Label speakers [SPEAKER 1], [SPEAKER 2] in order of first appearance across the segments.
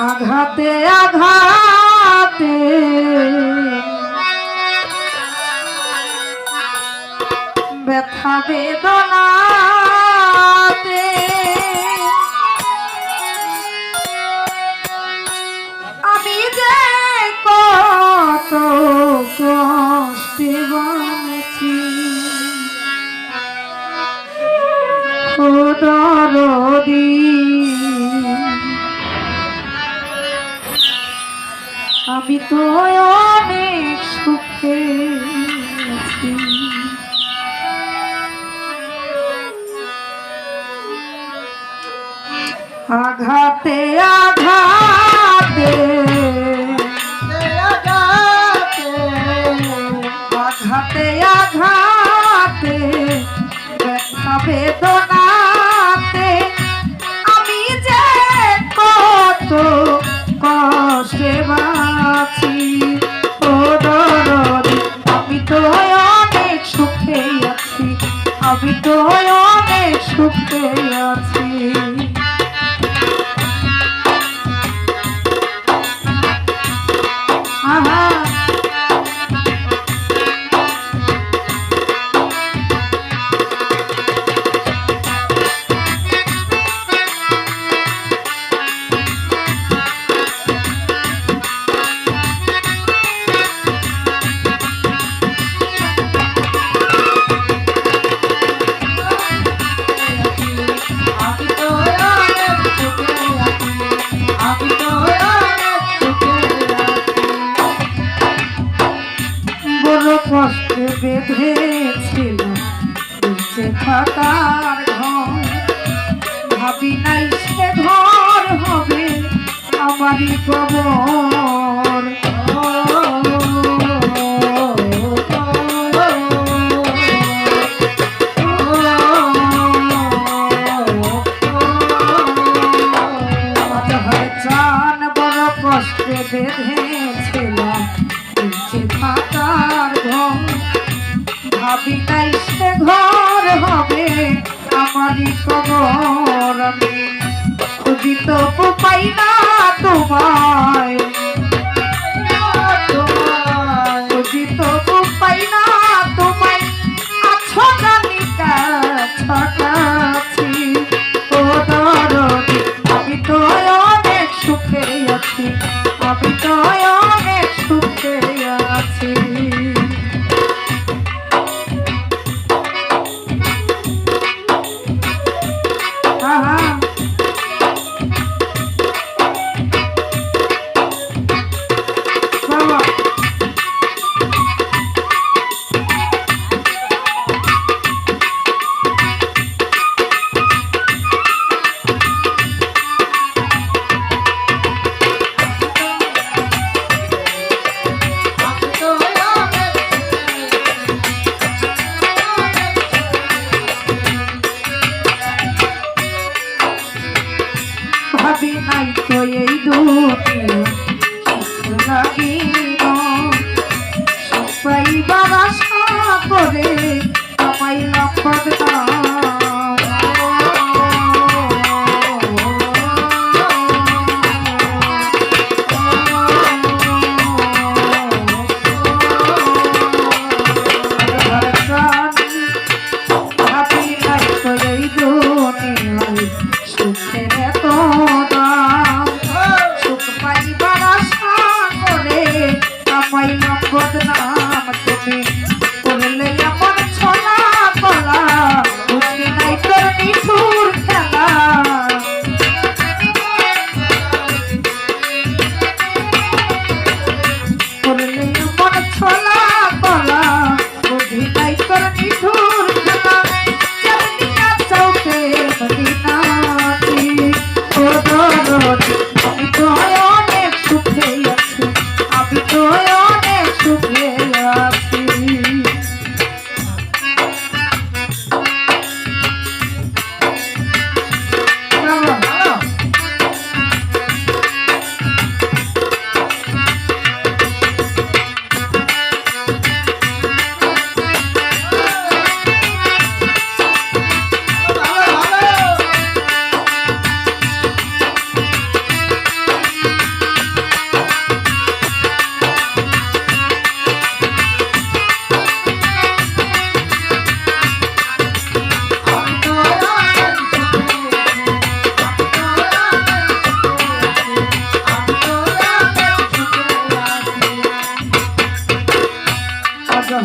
[SPEAKER 1] আঘাতে আঘাতে। ব্যথা বেদনাতে। আমি যে কত কষ্টে বাঁচি ও আমি তো অনেক সুখে আঘাতে আঘাতে আঘাতে আমি তো অনেক সুখে আছি। কষ্টে বেঁধেছিল। নিচে থাকার ঘর। ভাবি নাই সে ঘর হবে আমারই কবর। কষ্টে বেঁধেছিলাম সে ঘর হবে আমারই কবর আমি। খুঁজি তো পাই না তো এই পাইবার আশা করে আমায় লক্ষণ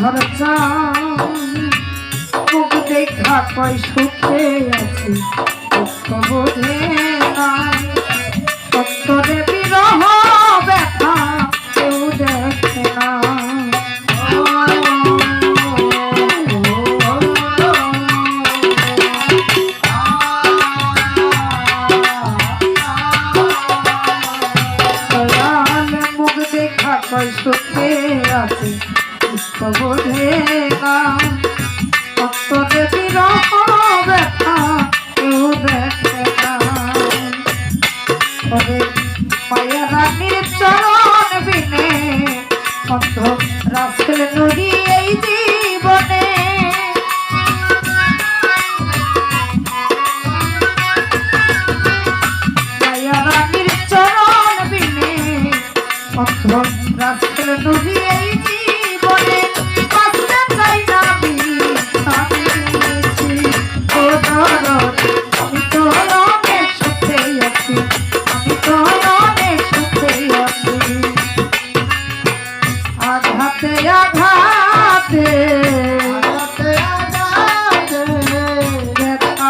[SPEAKER 1] রাধার মুখ দেখা কয় সুখে আছে। দুঃখ বোধে সত্তরে বিরহ ব্যথা, কেউ দেখে না। মুখ দেখা কয় আছে। বোঝে না অন্তরে বিরহ ব্যথা কেউ দেখে না। তবে মায়া রানীর চরণ বিনে অন্ধ রাস্তায় নদী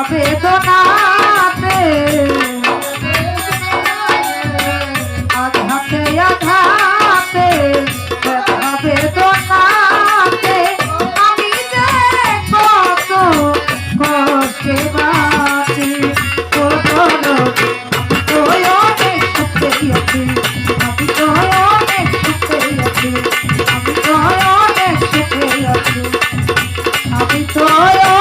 [SPEAKER 1] বেদনাতে আঘাতে আঘাতে ব্যথা বেদনাতে আমি যে কত কষ্টে বাঁচি আমি তো